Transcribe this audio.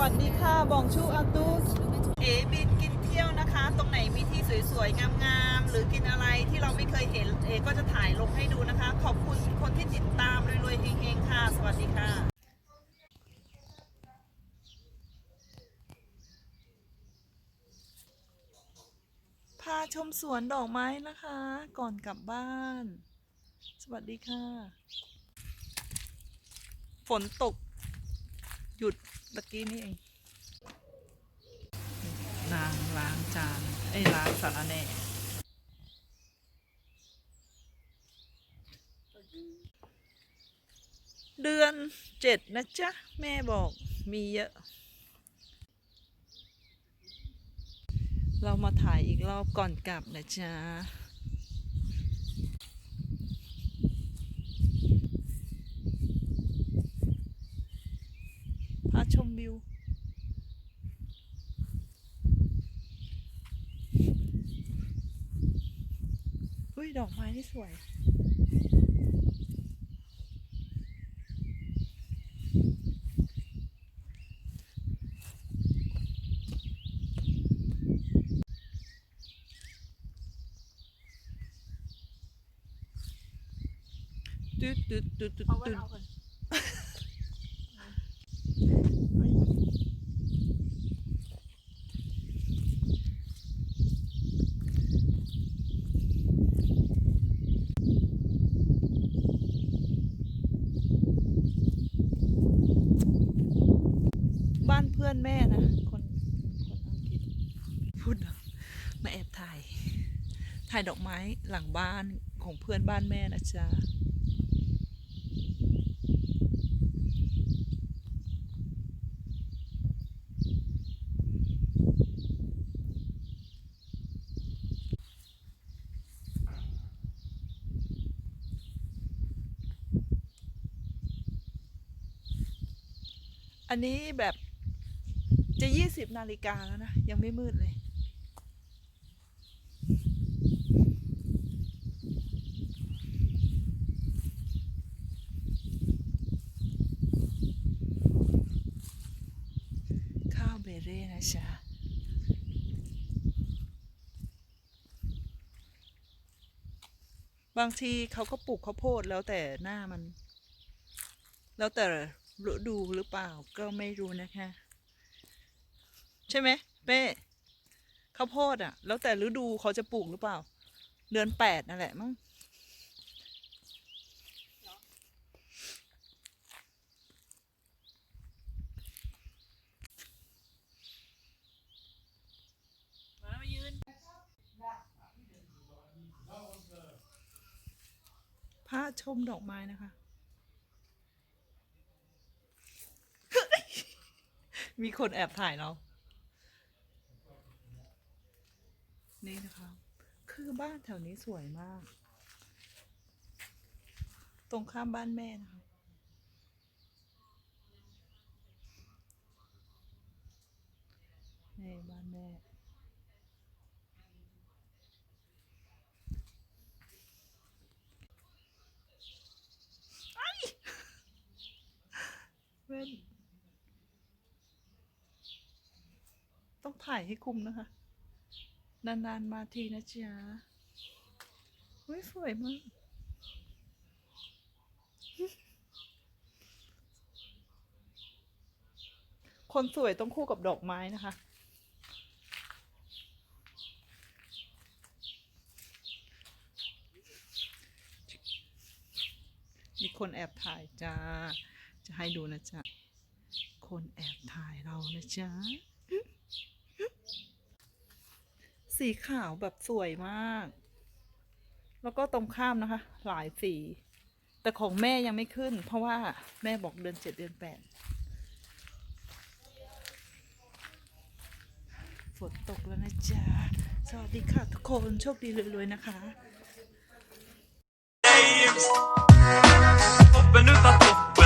วัสดีค่ะบองชูอาตุสเอบินกินเที่ยวนะคะ ตรงไหนมีที่สวยๆ งามๆ หรือกินอะไรที่เราไม่เคยเห็นเอก็จะถ่ายลงให้ดูนะคะ ขอบคุณคนที่ติดตามรวยๆเฮงๆค่ะ สวัสดีค่ะพาชมสวนดอกไม้นะคะ ก่อนกลับบ้าน สวัสดีค่ะ ฝนตก หยุดตะกี้นี่เองล้างล้างจานไอ้ล้างสารแหน่เดือนเจ็ดนะจ๊ะ แม่บอกมีเยอะ เรามาถ่ายอีกรอบก่อนกลับนะจ๊ะ ชมวิว อุ้ย ดอกไม้นี่สวยตึ๊ดตึ๊ดตึ๊ดตึ๊ดเอาไว้ตึ๊ด เอาก่อน บ้านเพื่อน แม่นะ คนคนอังกฤษพูดมาแอบถ่าย ถ่ายดอกไม้หลังบ้านของเพื่อนบ้านแม่นะจ๊ะอันนี้แบบ สิบนาฬิกาแล้วนะ ยังไม่มืดเลย ข้าวเบเร่นะจ๊ะบางทีเขาก็ปลูกข้าวโพดแล้วแต่หน้ามัน แล้วแต่ฤดูหรือเปล่าก็ไม่รู้นะคะ ใช่ไหมเป้ข้าวโพดอะแล้วแต่ฤดูเขาจะปลูกหรือเปล่า เดือนแปดนั่นแหละมั้งมามายืนพาชมดอกไม้นะคะ มีคนแอบถ่ายเรา นี่นะคะ คือบ้านแถวนี้สวยมาก ตรงข้ามบ้านแม่นะคะนี่บ้านแม่เว้นต้องถ่ายให้คุมนะคะ นานๆมาทีนะจ๊ะเฮ้ยสวยมากคนสวยต้องคู่กับดอกไม้นะคะ มีคนแอบถ่ายจ้า จะให้ดูนะจ๊ะ คนแอบถ่ายเรานะจ๊ะ สีขาวแบบสวยมาก แล้วก็ตรงข้ามนะคะ หลายสี แต่ของแม่ยังไม่ขึ้น เพราะว่าแม่บอกเดือนเจ็ดเดือนแปดฝนตกแล้วนะจ๊ะ สวัสดีค่ะทุกคนโชคดีรวยๆนะคะ Open ut av toppen